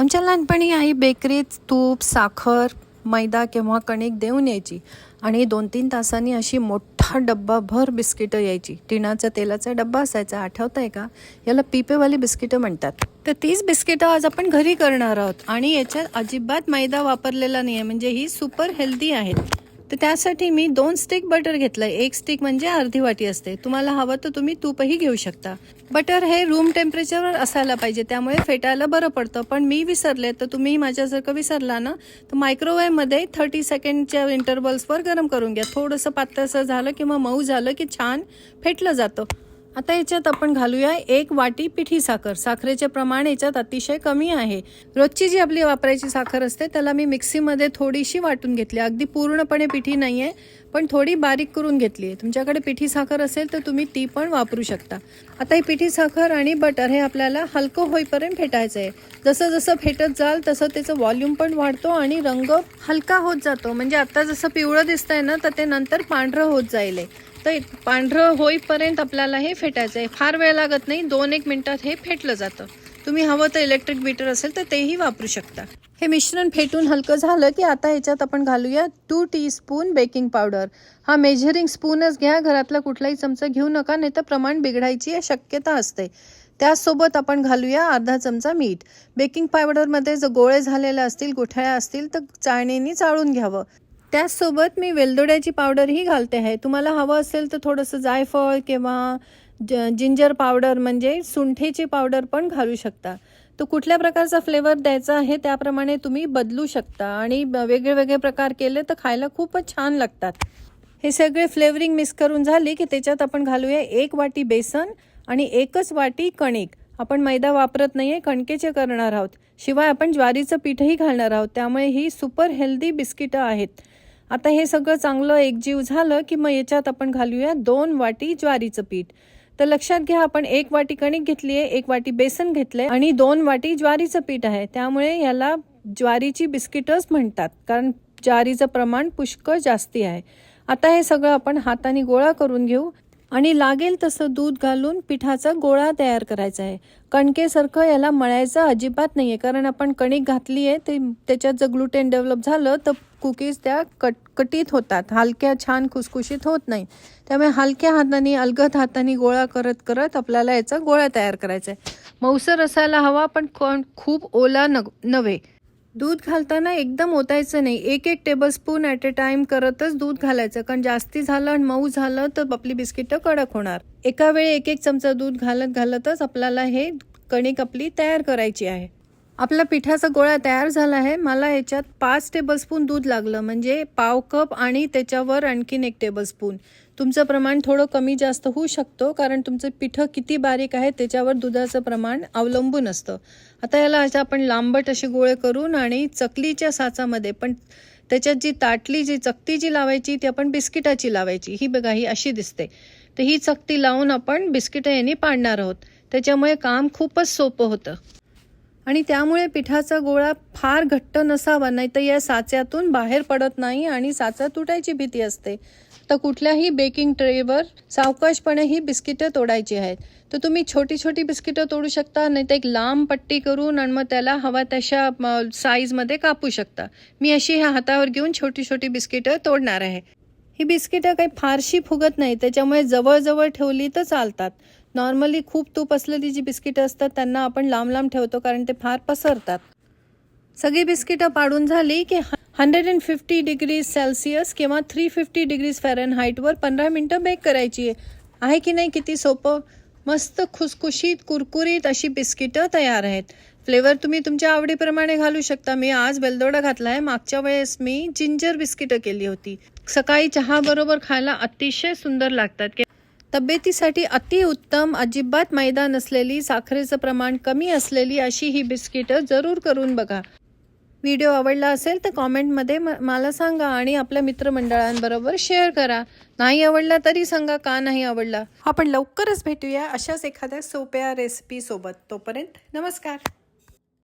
आमच्या लहानपणी आई बेकरीत तूप साखर मैदा किंवा कणिक देऊन यायची. आणि दोन तीन तासांनी अशी मोठा डब्बा भर बिस्किटं यायची. टिणाचा तेलाचा डब्बा असायचा. आठवत आहे का? याला पिपेवाली बिस्किटं म्हणतात. तर तीच बिस्किटं आज आपण घरी करणार आहोत. आणि याच्यात अजिबात मैदा वापरलेला नाही आहे म्हणजे ही सुपर हेल्दी आहेत. तर त्यासाठी मी दोन स्टिक बटर घेतलं एक स्टिक म्हणजे अर्धी वाटी असते. तुम्हाला हवं तर तुम्ही तूपही घेऊ शकता. बटर हे रूम टेम्परेचरवर असायला पाहिजे. त्यामुळे फेटायला बरं पडतं. पण मी विसरले तर तुम्ही माझ्यासारखं विसरला ना तर मायक्रोवेव्हमध्ये थर्टी सेकंडच्या इंटरवल्सवर गरम करून घ्या. थोडंसं पातळसं झालं किंवा मऊ झालं की छान फेटलं जातं. आता याच्यात आपण घालूया एक वाटी पिठी साखर. साखरेचे प्रमाण याच्यात अतिशय कमी आहे. रोजची जी आपली वापरायची साखर असते त्याला मी मिक्सीमध्ये थोडीशी वाटून घेतली. अगदी पूर्णपणे पिठी नाही आहे पण थोडी बारीक करून घेतली आहे. तुमच्याकडे पिठी साखर असेल तर तुम्ही ती पण वापरू शकता. आता ही पिठी साखर आणि बटर हे आपल्याला हलकं होईपर्यंत फेटायचं आहे जसं जसं फेटत जाल तसं त्याचं व्हॉल्यूम पण वाढतो आणि रंग हलका होत जातो. म्हणजे आता जसं पिवळं दिसतंय ना तर ते नंतर पांढरं होत जाईल. आहे. तर पांढरं होईपर्यंत आपल्याला हे फेटायचं आहे फार वेळ लागत नाही दोन एक मिनटात हे फेटलं जातं. तुम्ही हवं तर इलेक्ट्रिक बीटर असेल तर तेही वापरू शकता. हे मिश्रण फेटून हलकं झालं की आता ह्याच्यात आपण घालूया two teaspoon baking powder हा मेजरिंग स्पूनच घ्या घरातला कुठलाही चमचा घेऊ नका नाही तर प्रमाण बिघडायची शक्यता असते. त्याचसोबत आपण घालूया अर्धा चमचा मीठ. बेकिंग पावडरमध्ये जर गोळे झालेले असतील गुठळ्या असतील तर चाळणीने चाळून घ्यावं. त्याचसोबत मी वेलदोड्याची पावडरही घालते आहे. तुम्हाला हवं असेल तर थोडंसं जायफळ किंवा ज जिंजर पावडर म्हणजे सुंठेची पावडर पण घालू शकता. तो कुठल्या प्रकारचा फ्लेवर द्यायचा आहे त्याप्रमाणे तुम्ही बदलू शकता. आणि वेगळे वेगळे प्रकार केले तर खायला खूपच छान लागतात. हे सगळे फ्लेवरिंग मिक्स करून झाली की त्याच्यात आपण घालूया एक वाटी बेसन आणि एकच वाटी कणिक. आपण मैदा वापरत नाही आहे कणकेचे करणार आहोत. शिवाय आपण ज्वारीचं पीठही घालणार आहोत. त्यामुळे ही सुपर हेल्दी बिस्किटं आहेत. आता हे सगळं चांगलं एकजीव झालं की मग याच्यात आपण घालूया दोन वाटी ज्वारीचं पीठ. तर लक्षात घ्या आपण एक वाटी कणिक घेतली आहे एक वाटी बेसन घेतलंय आणि दोन वाटी ज्वारीचं पीठ आहे. त्यामुळे याला ज्वारीची बिस्किटच म्हणतात कारण ज्वारीचं प्रमाण पुष्कळ जास्ती आहे. आता हे सगळं आपण हाताने गोळा करून घेऊ. आणि लागेल तसं दूध घालून पिठाचा गोळा तयार करायचा आहे. कणकेसारखं याला मळायचं अजिबात नाही आहे कारण आपण कणिक घातली आहे ते त्याच्यात जर ग्लुटेन डेव्हलप झालं तर कुकीज त्या कट कटीत होतात. हलक्या छान खुसखुशीत होत नाही. त्यामुळे हलक्या हाताने अलगद हाताने गोळा करत करत आपल्याला याचा गोळा तयार करायचा आहे. मऊसर असायला हवा पण कोण खूप ओला न नव्हे. दूध घालताना एकदम ओतायचं नाही. एक एक टेबलस्पून ॲट अ टाइम करतच दूध घालायचं. कारण जास्ती झालं आणि मऊ झालं तर आपली बिस्किटं कडक होणार. एका वेळी एक एक चमचा दूध घालत घालतच आपल्याला हे कणिक आपली तयार करायची आहे. आपला पिठाचा गोळा तयार झाला आहे. मला याच्यात पाच टेबलस्पून दूध लागलं. म्हणजे पाव कप आणि त्याच्यावर आणखीन एक टेबलस्पून तुमचं प्रमाण थोडं कमी जास्त होऊ शकतो कारण तुमचं पिठं किती बारीक आहे त्याच्यावर दुधाचं प्रमाण अवलंबून असतं. आता याला असं आपण लांबट असे गोळे करून आणि चकलीच्या साचामध्ये पण त्याच्यात जी ताटली जी चकती जी लावायची ती आपण बिस्किटाची लावायची. ही बघा ही अशी दिसते. तर ही चकती लावून आपण बिस्किटं यांनी पाडणार आहोत. त्याच्यामुळे काम खूपच सोपं होतं. आणि त्यामुळे पिठाचा गोळा फार घट्ट नसावा नाही तर या साच्यातून बाहेर पडत नाही आणि साचा तुटायची भीती असते. तर कुठल्याही बेकिंग ट्रेवर सावकाशपणे ही बिस्किटं तोडायची आहेत. तर तुम्ही छोटी छोटी बिस्किटं तोडू शकता नाही तर एक लांब पट्टी करून आणि मग त्याला हवा तशा साईजमध्ये कापू शकता. मी अशी ह्या हातावर घेऊन छोटी छोटी बिस्किटं तोडणार आहे. ही बिस्किटं काही फारशी फुगत नाही त्याच्यामुळे जवळजवळ ठेवली तर चालतात. नॉर्मली खूप तूप असलेली जी बिस्किटं असतात त्यांना आपण लांब लांब ठेवतो कारण ते फार पसरतात. सगळी बिस्किटं पाडून झाली की hundred and fifty degree Celsius किंवा थ्री फिफ्टी डिग्रीज फॅरन हाईटवर पंधरा मिनटं बेक करायची आहे आहे की नाही किती सोपं? मस्त खुसखुशीत कुरकुरीत अशी बिस्किटं तयार आहेत. फ्लेवर तुम्ही तुमच्या आवडीप्रमाणे घालू शकता. मी आज बेलदोडा घातला आहे मागच्या वेळेस मी जिंजर बिस्किटं केली होती. सकाळी चहा बरोबर खायला अतिशय सुंदर लागतात. तब्येतीसाठी अतिउत्तम अजिबात मैदा नसलेली साखरेचं प्रमाण कमी असलेली अशी ही बिस्किटं जरूर करून बघा. व्हिडिओ आवडला असेल तर कॉमेंटमध्ये म मला सांगा आणि आपल्या मित्रमंडळांबरोबर शेअर करा. नाही आवडला तरी सांगा का नाही आवडला. आपण लवकरच भेटूया अशाच एखाद्या सोप्या रेसिपीसोबत तोपर्यंत नमस्कार.